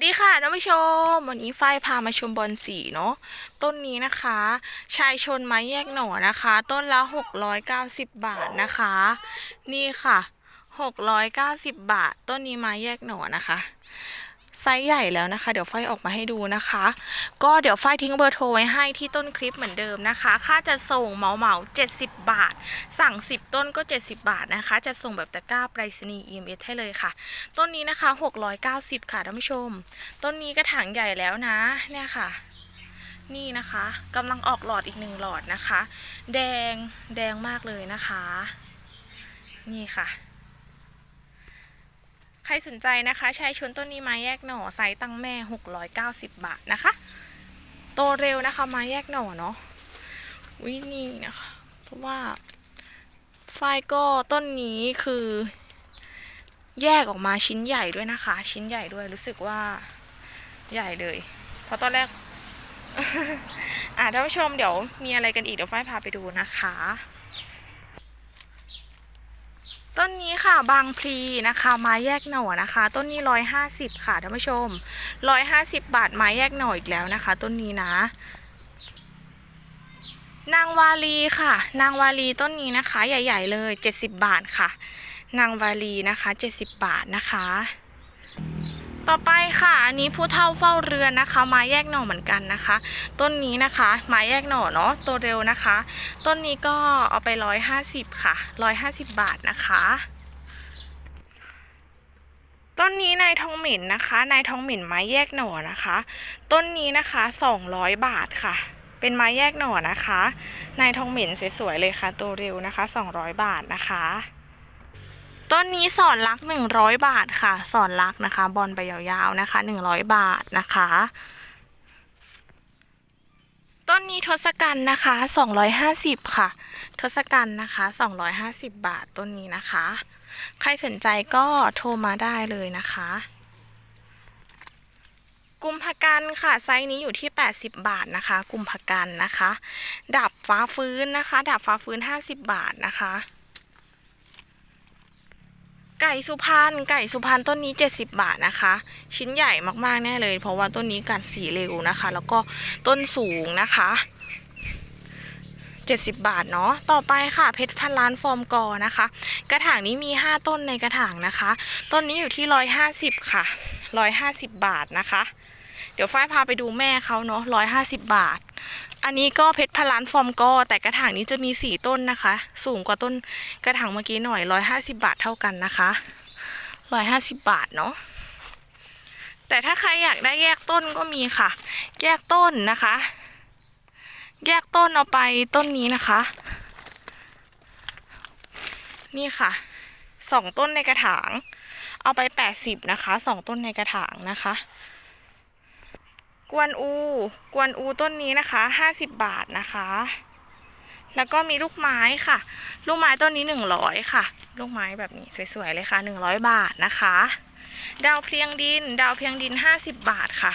สดีค่ะท่านผู้ชม วันนี้ฝ้ายพามาชมบอนสีเนาะต้นนี้นะคะ ชายชนไม้แยกหน่อนะคะ ต้นละหกร้อยเก้าสิบบาทนะคะ นี่ค่ะหกร้อยเก้าสิบบาท ต้นนี้ไม้แยกหน่อนะคะ ไซส์ใหญ่แล้วนะคะ เดี๋ยวฝ้ายออกมาให้ดูนะคะ ก็เดี๋ยวฝ้ายทิ้งเบอร์โทรไว้ให้ที่ต้นคลิปเหมือนเดิมนะคะ ค่าจะส่งเหมาเหมา70 บาท สั่ง 10 ต้นก็ 70 บาทนะคะ จะส่งแบบตะกร้าไปรษณีย์ EMS ให้เลยค่ะ ต้นนี้นะคะ 690 ค่ะท่านผู้ชม ต้นนี้กระถางใหญ่แล้วนะเนี่ยค่ะนี่นะคะกำลังออกหลอดอีกหนึ่งหลอดนะคะ แดงแดงมากเลยนะคะ นี่ค่ะ ใครสนใจนะคะ ใช้ชนต้นนี้ไม้แยกหน่อไซส์ตั้งแม่ 690 บาทนะคะ โตเร็วนะคะไม้แยกหน่อเนาะวินี่นะคะ เพราะว่าฝ้ายก็ต้นนี้คือ แยกออกมาชิ้นใหญ่ด้วยนะคะ ชิ้นใหญ่ด้วยรู้สึกว่าใหญ่เลย เพราะตอนแรก อะท่านผู้ชมเดี๋ยวมีอะไรกันอีกเดี๋ยวฝ้ายพาไปดูนะคะ ต้นนี้ค่ะบางพลีนะคะไม้แยกหน่อนะคะ ต้นนี้ร้อยห้าสิบค่ะท่านผู้ชมร้อยห้าสิบบาทไม้แยกหน่ออีกแล้วนะคะ ต้นนี้นะ นางวาลีค่ะ นางวาลีต้นนี้นะคะ ใหญ่ ๆ เลยเจ็ดสิบบาทค่ะ นางวาลีนะคะเจ็ดสิบบาทนะคะ ต่อไปค่ะ อันนี้ผู้เฒ่าเฝ้าเรือนนะคะไม้แยกหน่อเหมือนกันนะคะ ต้นนี้นะคะไม้แยกหน่อเนาะตัวเร็วนะคะ ต้นนี้ก็เอาไปร้อยห้าสิบค่ะร้อยห้าสิบบาทนะคะต้นนี้นายทองหมิ่นนะคะ นายทองหมิ่นไม้แยกหน่อนะคะ ต้นนี้นะคะสองร้อยบาทค่ะ เป็นไม้แยกหน่อนะคะ นายทองหมิ่นสวยๆเลยค่ะ ตัวเร็วนะคะสองร้อยบาทนะคะ ต้นนี้สอนรักหนึ่งร้อยบาทค่ะ สอนรักนะคะ บอลไปยาวๆนะคะหนึ่งร้อยบาทนะคะ ต้นนี้ทศกัณฐ์นะคะสองร้อยห้าสิบค่ะ ทศกัณฐ์นะคะสองร้อยห้าสิบบาทต้นนี้นะคะ ใครสนใจก็โทรมาได้เลยนะคะกุมภกันค่ะ ไซส์นี้อยู่ที่ 80 บาทนะคะ กุมภกันนะคะ ดับฟ้าฟื้นนะคะ ดับฟ้าฟื้น 50 บาทนะคะ ไก่สุพรรณไก่สุพรรณต้นนี้ 70 บาทนะคะ ชิ้นใหญ่มากๆแน่เลย เพราะว่าต้นนี้กัดสีเร็วนะคะ แล้วก็ต้นสูงนะคะ 70 บาทเนาะต่อไปค่ะ เพชรพันล้านฟอร์มกอนะคะ กระถางนี้มี 5 ต้นในกระถางนะคะ ต้นนี้อยู่ที่ 150 ค่ะ 150 บาทนะคะ เดี๋ยวฝ้ายพาไปดูแม่เขาเนาะ150บบาท อันนี้ก็เพชรพลานฟอร์มกอแต่กระถางนี้จะมี4ต้นนะคะ สูงกว่าต้นกระถางเมื่อกี้หน่อย150บาทเท่ากันนะคะ150บาทเนาะแต่ถ้าใครอยากได้แยกต้นก็มีค่ะ แยกต้นนะคะ แยกต้นเอาไปต้นนี้นะคะ นี่ค่ะสองต้นในกระถาง เอาไปแปดสิบนะคะสองต้นในกระถางนะคะ กวนอู กวนอูต้นนี้นะคะห้าสิบบาทนะคะ แล้วก็มีลูกไม้ค่ะ ลูกไม้ต้นนี้หนึ่งร้อยค่ะ ลูกไม้แบบนี้สวยๆเลยค่ะหนึ่งร้อยบาทนะคะ ดาวเพียงดิน ดาวเพียงดินห้าสิบบาทค่ะ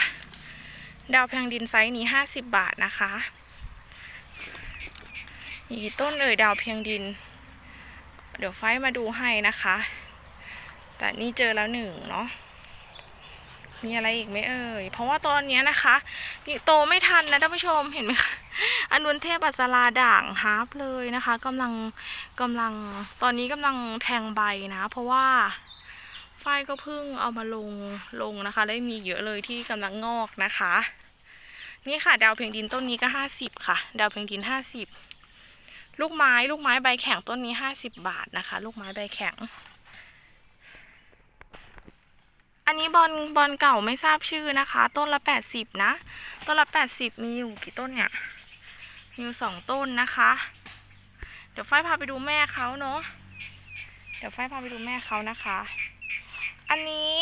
ดาวเพียงดินไซส์นี้ห้าสิบบาทนะคะมีกี่ต้นเอ่ยดาวเพียงดิน เดี๋ยวไฟมาดูให้นะคะ แต่นี่เจอแล้วหนึ่งเนาะ มีอะไรอีกไหมเอ่ย เพราะว่าตอนนี้นะคะนี่โตไม่ทันนะท่านผู้ชมเห็นไหมคะอนุนเทพอัสราด่างฮาร์ปเลยนะคะกำลังกำลังตอนนี้กำลังแทงใบนะ เพราะว่าฝ้ายก็เพิ่งเอามาลงลงนะคะ ได้มีเยอะเลยที่กำลังงอกนะคะ นี่ค่ะ ดาวเพียงดินต้นนี้ก็ห้าสิบค่ะ ดาวเพียงดินห้าสิบลูกไม้ลูกไม้ใบแข็งต้นนี้ห้าสิบบาทนะคะ ลูกไม้ใบแข็ง อันนี้บอลบอลเก่าไม่ทราบชื่อนะคะ ต้นละแปดสิบนะ ต้นละแปดสิบมีอยู่กี่ต้นเนี่ย มีอยู่สองต้นนะคะ เดี๋ยวฝ้ายพาไปดูแม่เขาเนาะ เดี๋ยวฝ้ายพาไปดูแม่เขานะคะ อันนี้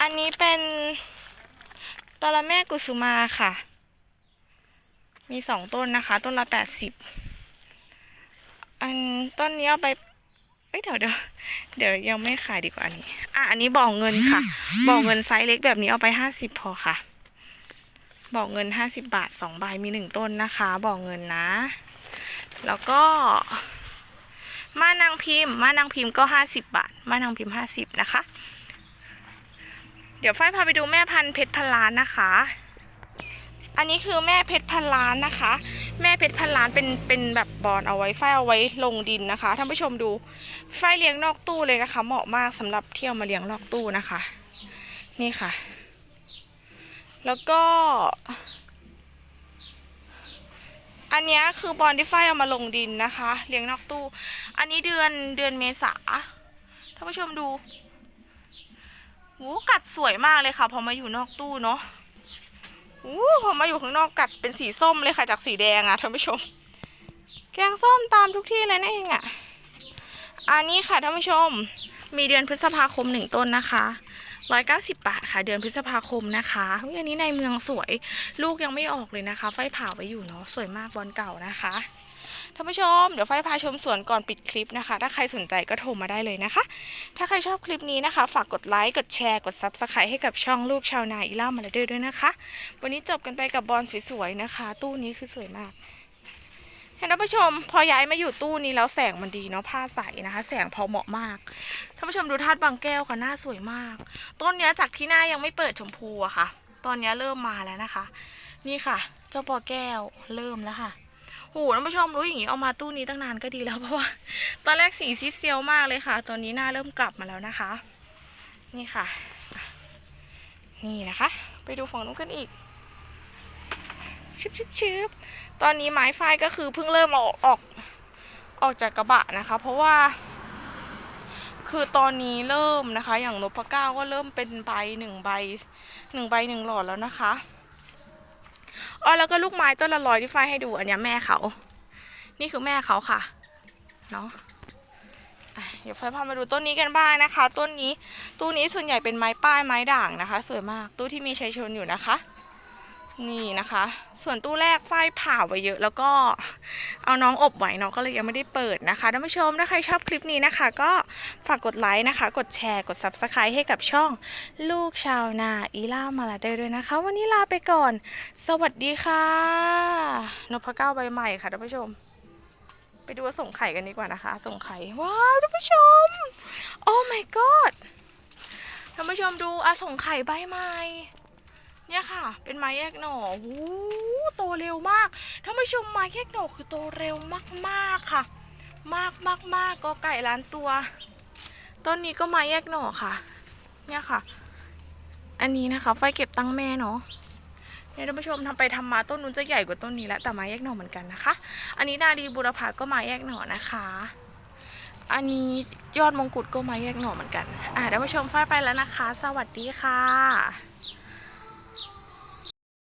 อันนี้เป็นตอละแม่กุสุมาค่ะ มีสองต้นนะคะ ต้นละแปดสิบ อันต้นนี้เอาไป อ้ยเดี๋ยวเดี๋ยวเดี๋ยวยังไม่ขายดีกว่าอันนี้ อะอันนี้บอกเงินค่ะ บอกเงินไซส์เล็กแบบนี้เอาไปห้าสิบพอค่ะ บอกเงินห้าสิบบาทสองใบมีหนึ่งต้นนะคะ บอกเงินนะ แล้วก็มานางพิมพ์มานางพิมพ์ก็ห้าสิบบาทมานางพิมพ์ห้าสิบนะคะ เดี๋ยวฝ้ายพาไปดูแม่พันธุ์เพชรพันล้านนะคะ อันนี้คือแม่เพชรพันล้านนะคะ แม่เพชรพันล้านเป็นเป็นแบบบอลเอาไว้ฝ้ายเอาไว้ลงดินนะคะท่านผู้ชมดูฝ้ายเลี้ยงนอกตู้เลยนะคะ เหมาะมากสำหรับเที่ยวมาเลี้ยงนอกตู้นะคะ นี่ค่ะ แล้วก็ อันนี้คือบอลที่ฝ้ายเอามาลงดินนะคะ เลี้ยงนอกตู้ อันนี้เดือนเดือนเมษาท่านผู้ชมดูหูกัดสวยมากเลยค่ะ พอมาอยู่นอกตู้เนาะ หูพอมาอยู่ข้างนอกกัดเป็นสีส้มเลยค่ะจากสีแดงอะท่านผู้ชม แกงส้มตามทุกที่เลยนั่นเองอะอันนี้ค่ะท่านผู้ชม มีเดือนพฤษภาคมหนึ่งต้นนะคะร้อยเก้าสิบบาทค่ะเดือนพฤษภาคมนะคะเฮ้ยอันนี้ในเมืองสวย ลูกยังไม่ออกเลยนะคะ ไฟผ่าไว้อยู่เนาะสวยมากบอลเก่านะคะ ท่านผู้ชมเดี๋ยวไฟพาชมสวนก่อนปิดคลิปนะคะ ถ้าใครสนใจก็โทรมาได้เลยนะคะ ถ้าใครชอบคลิปนี้นะคะ ฝากกดไลค์กดแชร์กด Subscribe ให้กับช่องลูกชาวนาอีล่ามาเลเดอร์ด้วยนะคะ วันนี้จบกันไปกับบอลสวยๆนะคะ ตู้นี้คือสวยมากเห็นท่านผู้ชม พอย้ายมาอยู่ตู้นี้แล้วแสงมันดีเนาะผ้าใสนะคะ แสงพอเหมาะมากท่านผู้ชมดูธาตุบางแก้วค่ะหน้าสวยมาก ต้นเนี้ยจากที่หน้ายังไม่เปิดชมพูอะค่ะ ตอนนี้เริ่มมาแล้วนะคะ นี่ค่ะ เจ้าปอแก้วเริ่มแล้วค่ะ โหท่านผู้ชมรู้อย่างนี้เอามาตู้นี้ตั้งนานก็ดีแล้วเพราะว่า ตอนแรกสีซีดเซียวมากเลยค่ะ ตอนนี้หน้าเริ่มกลับมาแล้วนะคะ นี่ค่ะ นี่นะคะ ไปดูฝั่งนู้นกันอีกชิบชิบชิบตอนนี้ไม้ไฟก็คือเพิ่งเริ่มออกออกออกจากกระบะนะคะ เพราะว่า คือตอนนี้เริ่มนะคะ อย่างนพเก้าก็เริ่มเป็นใบหนึ่งใบหนึ่งใบหนึ่งหลอดแล้วนะคะ อ๋อแล้วก็ลูกไม้ต้นละลอยที่ฝ้ายให้ดูอันเนี้ยแม่เขา นี่คือแม่เขาค่ะ เนาะเดี๋ยวไฟพามาดูต้นนี้กันบ้างนะคะ ต้นนี้ตู้นี้ส่วนใหญ่เป็นไม้ป้ายไม้ด่างนะคะ สวยมากตู้ที่มีชัยชนอยู่นะคะ นี่นะคะ ส่วนตู้แรกฝ้ายผ่าไว้เยอะแล้วก็เอาน้องอบไว้เนาะก็เลยยังไม่ได้เปิดนะคะท่านผู้ชมถ้าใครชอบคลิปนี้นะคะ ก็ฝากกดไลค์นะคะ กดแชร์กด subscribe ให้กับช่องลูกชาวนาอีล่ามาลาเดอร์ด้วยนะคะ วันนี้ลาไปก่อน สวัสดีค่ะนพเก้าใบใหม่ค่ะท่านผู้ชม ไปดูว่าส่งไข่กันดีกว่านะคะ ส่งไข่ว้าวท่านผู้ชม โอ้ my god ท่านผู้ชมดูอะส่งไข่ใบใหม่ เนี่ยค่ะ เป็นไม้แยกหน่อหูโตเร็วมากท่านผู้ชมไม้แยกหน่อคือโตเร็วมากๆค่ะ มากมากมากก็ไก่ล้านตัว ต้นนี้ก็ไม้แยกหน่อค่ะ เนี่ยค่ะ อันนี้นะคะไฟเก็บตั้งแม่เนาะเนี่ยท่านผู้ชมทำไปทำมาต้นนู้นจะใหญ่กว่าต้นนี้แล้วแต่ไม้แยกหน่อเหมือนกันนะคะ อันนี้นาดีบุรพาก็ไม้แยกหน่อนะคะ อันนี้ยอดมงกุฎก็ไม้แยกหน่อเหมือนกัน อ่าท่านผู้ชมฝ้ายไปแล้วนะคะ สวัสดีค่ะ